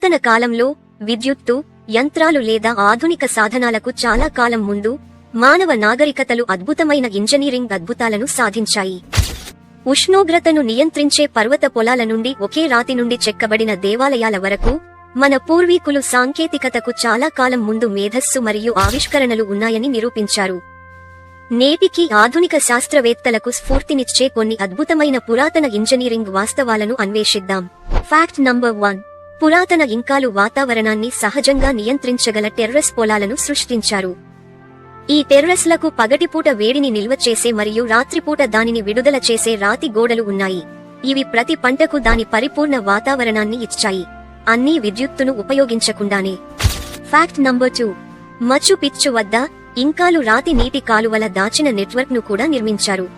పురాతన కాలంలో విద్యుత్తు యంత్రాలు లేదా ఆధునిక సాధనాలకు చాలా కాలం ముందు మానవ నాగరికతలు అద్భుతమైన ఇంజనీరింగ్ అద్భుతాలను సాధించాయి. ఉష్ణోగ్రతను నియంత్రించే పర్వత పొలాల నుండి ఒకే రాతి నుండి చెక్కబడిన దేవాలయాల వరకు మన పూర్వీకులు సాంకేతికతకు చాలా కాలం ముందు మేధస్సు మరియు ఆవిష్కరణలు ఉన్నాయని నిరూపించారు. నేటికి ఆధునిక శాస్త్రవేత్తలకు స్ఫూర్తినిచ్చే కొన్ని అద్భుతమైన పురాతన ఇంజనీరింగ్ వాస్తవాలను అన్వేషిద్దాం. ఫ్యాక్ట్ నంబర్ వన్ పురాతన ఇంకాలు వాతావరణాన్ని సహజంగా నియంత్రించగల టెర్రస్ పొలాలను సృష్టించారు. ఈ టెర్రస్లకు పగటిపూట వేడిని నిల్వ చేసే మరియు రాత్రిపూట దానిని విడుదల చేసే రాతి గోడలు ఉన్నాయి. ఇవి ప్రతి పంటకు దాని పరిపూర్ణ వాతావరణాన్ని ఇచ్చాయి. అన్నీ విద్యుత్తును ఉపయోగించకుండానే. Fact number two. Machu Picchu వద్ద ఇంకాలు రాతి నీటి కాలువల దాచిన నెట్వర్క్ను కూడా నిర్మించారు.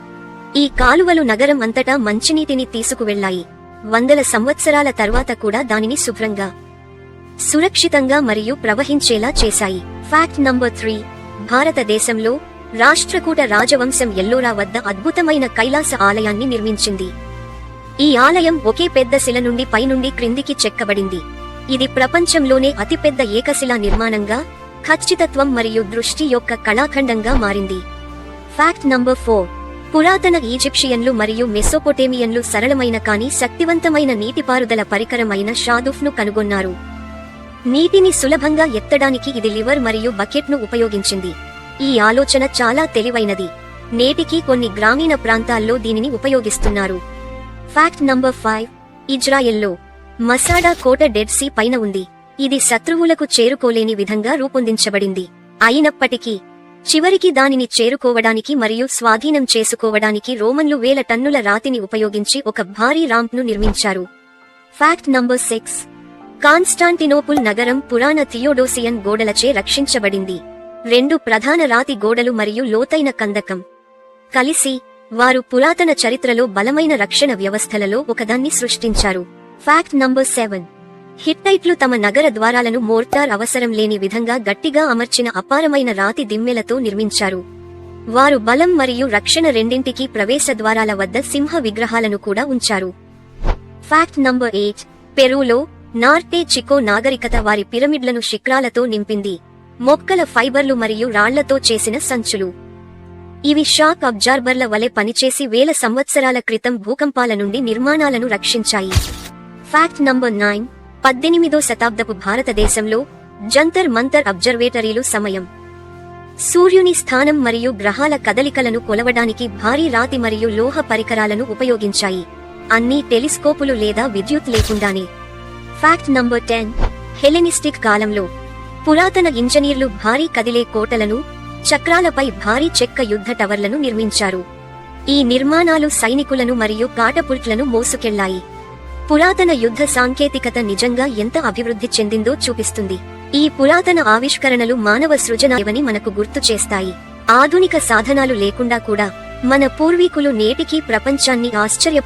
ఈ కాలువలు నగరం అంతటా మంచినీటిని తీసుకువెళ్ళాయి వందల సంవత్సరాల తర్వాత కూడా దానిని శుభ్రంగా సురక్షితంగా మరియు ప్రవహించేలా చేశాయి. ఫ్యాక్ట్ నంబర్ త్రీ భారతదేశంలో రాష్ట్రకూట రాజవంశం ఎల్లోరా వద్ద అద్భుతమైన కైలాస ఆలయాన్ని నిర్మించింది. ఈ ఆలయం ఒకే పెద్ద శిల నుండి పైనుండి క్రిందికి చెక్కబడింది. ఇది ప్రపంచంలోనే అతిపెద్ద ఏకశిలా నిర్మాణంగా ఖచ్చితత్వం మరియు దృష్టి యొక్క కళాఖండంగా మారింది. ఫ్యాక్ట్ నంబర్ ఫోర్ పురాతన ఈజిప్షియన్లు మరియు మెసోపొటేమియన్లు సరళమైన కానీ శక్తివంతమైన నీటిపారుదల పరికరమైన షాదుఫ్ను కనుగొన్నారు. నీటిని సులభంగా ఎత్తడానికి ఇది లివర్ మరియు బకెట్ను ఉపయోగించింది. ఈ ఆలోచన చాలా తెలివైనది. నేటికి కొన్ని గ్రామీణ ప్రాంతాల్లో దీనిని ఉపయోగిస్తున్నారు. Fact number five. ఇజ్రాయెల్లో మసాడా కోట డెడ్ సీ పైన ఉంది. ఇది శత్రువులకు చేరుకోలేని విధంగా రూపొందించబడింది. అయినప్పటికీ చివరికి దానిని చేరుకోవడానికి మరియు స్వాధీనం చేసుకోవడానికి రోమన్లు వేల టన్నుల రాతిని ఉపయోగించి ఒక భారీ రాంప్ను నిర్మించారు. ఫ్యాక్ట్ నంబర్ సిక్స్ కాన్స్టాంటినోపుల్ నగరం పురాణ థియోడోసియన్ గోడలచే రక్షించబడింది. రెండు ప్రధాన రాతి గోడలు మరియు లోతైన కందకం. కలిసి వారు పురాతన చరిత్రలో బలమైన రక్షణ వ్యవస్థలలో ఒకదాన్ని సృష్టించారు. ఫ్యాక్ట్ నంబర్ సెవెన్ హిట్టైట్లు తమ నగర ద్వారాలను మోర్టార్ అవసరం లేని విధంగా గట్టిగా అమర్చిన అపారమైన రాతి దిమ్మెలతో నిర్మించారు. వారు బలం మరియు రక్షణ రెండింటికి ప్రవేశ ద్వారాల వద్ద సింహ విగ్రహాలను కూడా ఉంచారు. ఫ్యాక్ట్ నంబర్ ఎయిట్ పెరూలో నార్తే చికో నాగరికత వారి పిరమిడ్లను శిఖరాలతో నింపింది. మొక్కల ఫైబర్లు మరియు రాళ్ళతో చేసిన సంచులు. ఇవి షాక్ అబ్జార్బర్ల వలె పనిచేసి వేల సంవత్సరాల క్రితం భూకంపాల నుండి నిర్మాణాలను రక్షించాయి. ఫ్యాక్ట్ నంబర్ నైన్ పద్దెనిమిదో శతాబ్దపు భారతదేశంలో జంతర్ మంతర్ అబ్జర్వేటరీలు సమయం. సూర్యుని స్థానం మరియు గ్రహాల కదలికలను కొలవడానికి భారీ రాతి మరియు లోహ పరికరాలను ఉపయోగించాయి. అన్ని టెలిస్కోపులు లేదా విద్యుత్ లేకుండానే. ఫ్యాక్ట్ నంబర్ టెన్ హెలెనిస్టిక్ కాలంలో. పురాతన ఇంజనీర్లు భారీ కదిలే కోటలను చక్రాలపై భారీ చెక్క యుద్ధ టవర్లను నిర్మించారు. ఈ నిర్మాణాలు సైనికులను మరియు కాటపుల్ట్లను మోసుకెళ్ళాయి. పురాతన యుద్ధ సాంకేతికత నిజంగా ఎంత అభివృద్ధి చెందిందో చూపిస్తుంది. ఈ పురాతన ఆవిష్కరణలు మానవ సృజనాయవని మనకు గుర్తు చేస్తాయి. ఆధునిక సాధనాలు లేకుండా కూడా మన పూర్వీకులు నేటికీ ప్రపంచాన్ని ఆశ్చర్య